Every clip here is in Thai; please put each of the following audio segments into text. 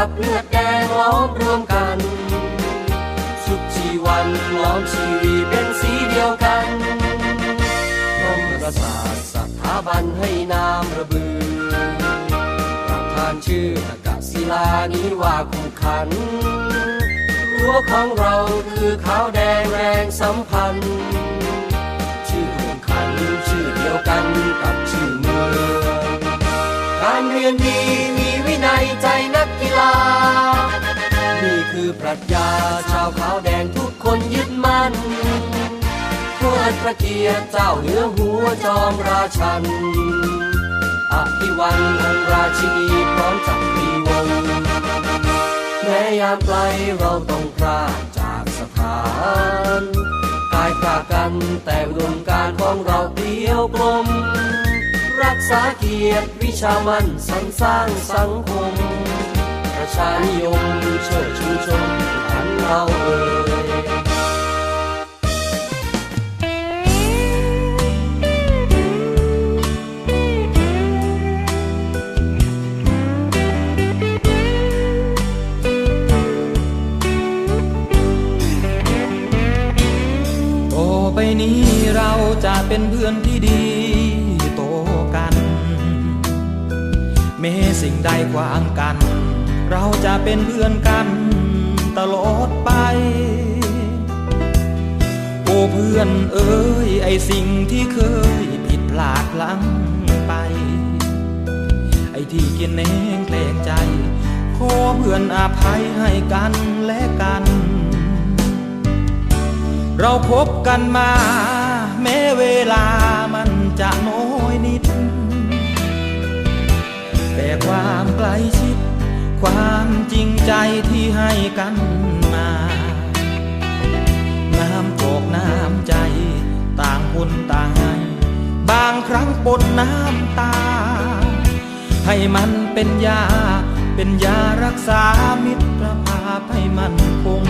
กับเลือดแดงล้อมรวมกัน สุดชีวันล้อมชีวีเป็นสีเดียวกันพรหมประสาทสถาบันให้นามระบือประธานชื่อตะกะศิลานี้ว่าคู่ขันรั้วของเราคือขาวแดงแรงสัมพันธ์ ชื่อคู่ขันชื่อเดียวกันกับชื่อเมืองการเรียนดี ปรัชญาชาวขาวแดงทุกคนยึดมั่นเพื่อพระเกียรติเจ้าเหนือหัวจอมราชันอภิวันองราชินีพร้อมจักรีวงแม้ยามไกลเราต้องพรากจากสถานกายพากันแต่อุดมการของเราเดียวกลม รักษาเกียรติวิชามันสรรสร้างสังคม ประชานิยมเชิดชูชมขันเราเอ่ยต่อไปนี้เราจะเป็นเพื่อนที่ดีโตกัน เมสิ่งใดขวางกัน เราจะเป็นเพื่อนกันตลอดไป โอ้เพื่อนเอ้ยไอสิ่งที่เคยผิดพลาดลั้งไป ไอที่กินเองแกล้งใจ ขอเพื่อนอภัยให้กันและกัน เราพบกันมา แม้เวลามันจะน้อยนิด แต่ความใกล้ชิด ความจริงใจที่ให้กันมา น้ำโจกน้ำใจ ต่างคนต่างให้บางครั้งปนน้ำตา ให้มันเป็นยา เป็นยารักษามิตรภาพให้มันคง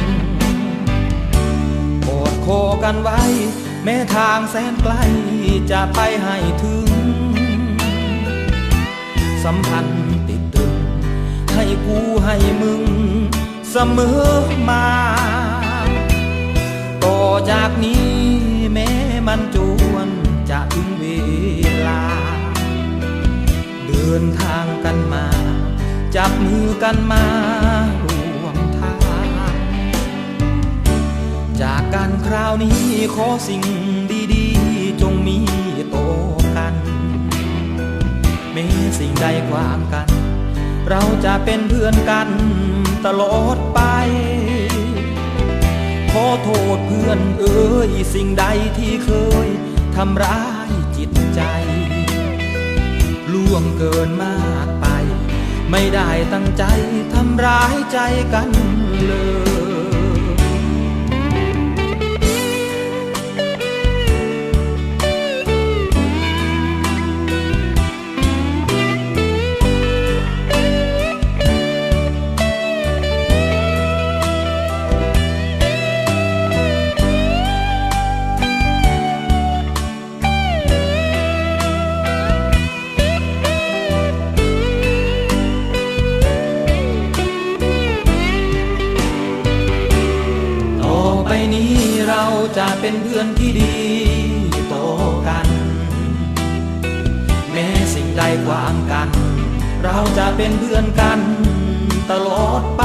อดโคกันไว้ แม้ทางแสนไกลจะไปให้ถึง สัมพันธ์ ให้กูให้มึง เสมอมา ต่อจากนี้แม้มันจวนจะถึงเวลา เดินทางกันมา จับมือกันมารวมทาง จากการคราวนี้ขอสิ่งดีๆ จงมีโตกันแม้สิ่งใดขวางกัน เราจะเป็นเพื่อนกันตลอดไป ขอโทษเพื่อนเอ้ยสิ่งใดที่เคยทำร้ายจิตใจ ล่วงเกินมากไป ไม่ได้ตั้งใจทำร้ายใจกันเลย เป็นเพื่อนที่ดีโตกัน แม้สิ่งใดขวางกัน เราจะเป็นเพื่อนกันตลอดไป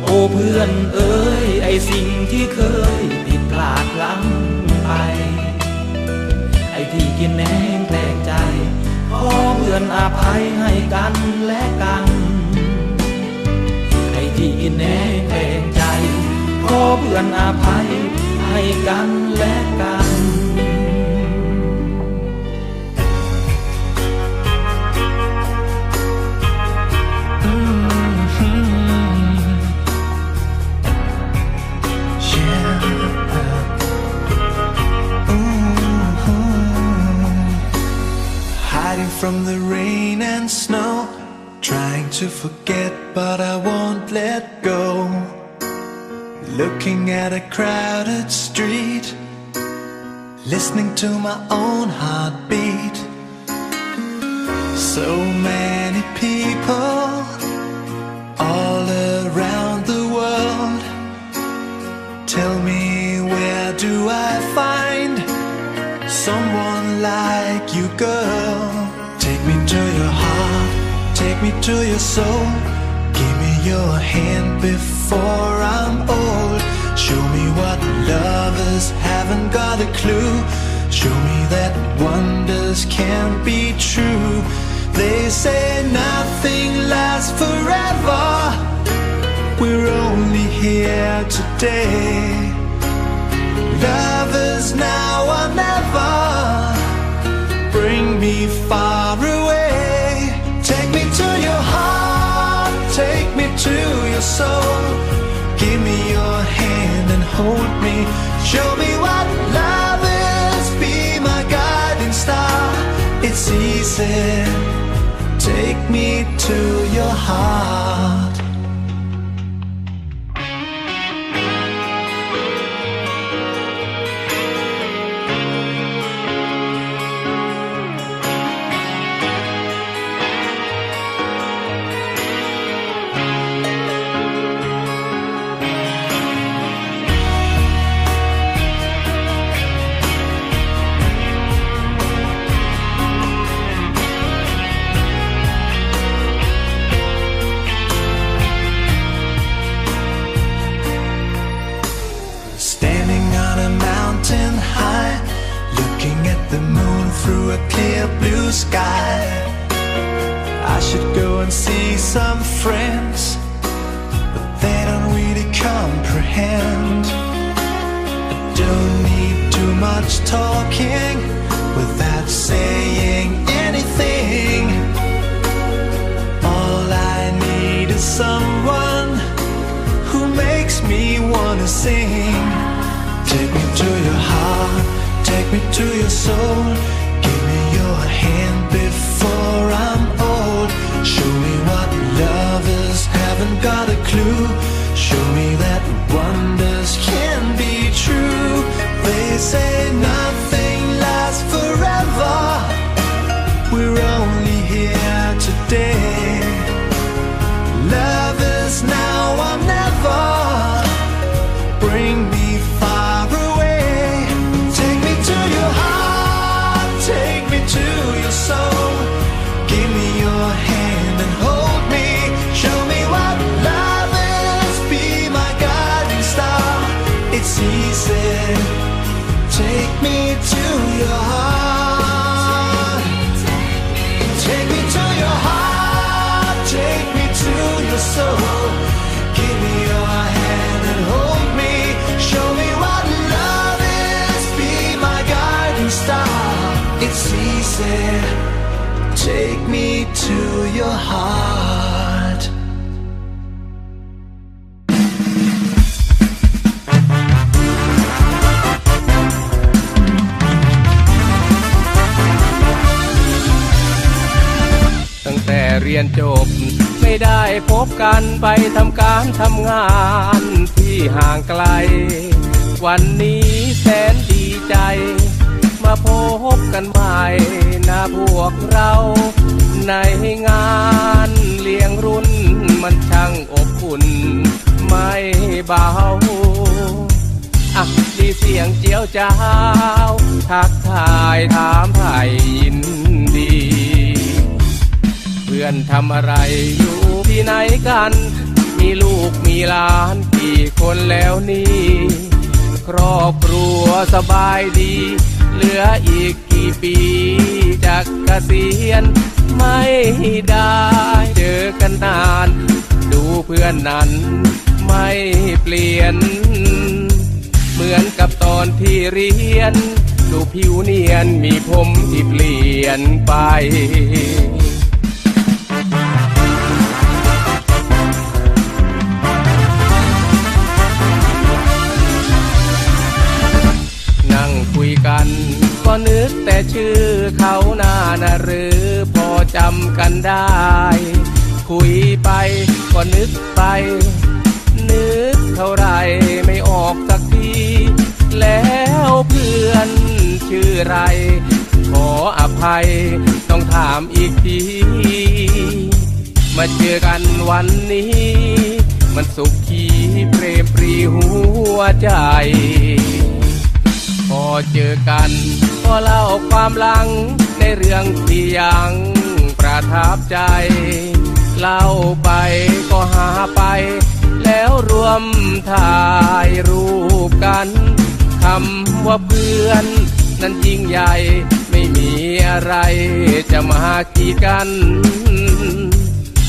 โอ้เพื่อนเอ้ยไอสิ่งที่เคยผิดพลาดลั้งไป ไอที่กินแหนงแกล้งใจขอเพื่อนอภัยให้กันและกัน ไอที่กินแหน เพื่อนอภัยให้กันและกัน Hiding from the rain and snow, trying to forget, but I won't let go. looking at a crowded street, listening to my own heartbeat. So many people all around the world. Tell me, where do I find someone like you, girl? Take me to your heart, take me to your soul. Your hand before I'm old. Show me what lovers haven't got a clue. Show me that wonders can't be true. They say nothing lasts forever. We're only here today. Hold me. Show me what love is. Be my guiding star. It's easy. Take me to your heart. A clear blue sky. I should go and see some friends, but they don't really comprehend. I don't need too much talking without saying anything. All I need is someone who makes me wanna sing. Take me to your heart, take me to your soul. Hand before I'm old. Show me what lovers haven't got a clue. Show me that wonders can be true. They say nothing Take me to your heart, เรียนจบ ไม่ได้พบกันไปทำการทำงานที่ห่างไกล วันนี้แสนดีใจ มาพบกันใหม่นะพวกเรา ในงานเลี้ยงรุ่นมันช่างอบอุ่นไม่เบาอะมีเสียงเจียวจ้าว ทักทายถามไทยยิน อนทำอะไรอยู่ที่ไหนกัน มีลูกมีหลานกี่คนแล้วนี่ครอบครัวสบายดี เหลืออีกกี่ปีจากเกษียณไม่ได้เจอกันนาน ดูเพื่อนนั้นไม่เปลี่ยน เหมือนกับตอนที่เรียน ดูผิวเนียนมีผมที่เปลี่ยนไป ก็นึกแต่ชื่อเขาหน้านะหรือพอจำกันได้ คุยไปก็นึกไป นึกเท่าไรไม่ออกสักที แล้วเพื่อนชื่อไร ขออภัยต้องถามอีกที มาเจอกันวันนี้ มันสุขีเปรมปรีหัวใจ เจอกัน ก็เล่าความหลังในเรื่องที่ยังประทับใจ เล่าไปก็หาไป แล้วรวมถ่ายรูปกันคำว่าเพื่อน นั้นยิ่งใหญ่ไม่มีอะไรจะมากีกัน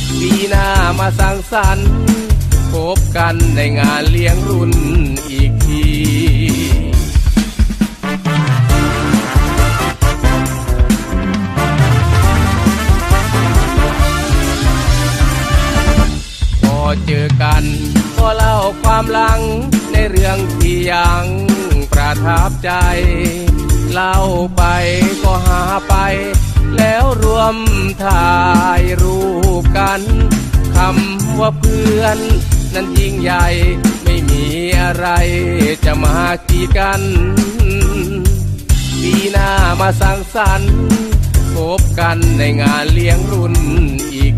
ปีหน้ามาสร้างสรรค์พบกันในงานเลี้ยงรุ่นอีก กันก็เล่าความหลังในเรื่องที่ยังประทับใจ เล่าไปก็หาไป แล้วรวมถ่ายรูปกันคำว่าเพื่อน นั้นยิ่งใหญ่ไม่มีอะไรจะมากีกันปีหน้ามาสร้างสรรค์พบกันในงานเลี้ยงรุ่นอีก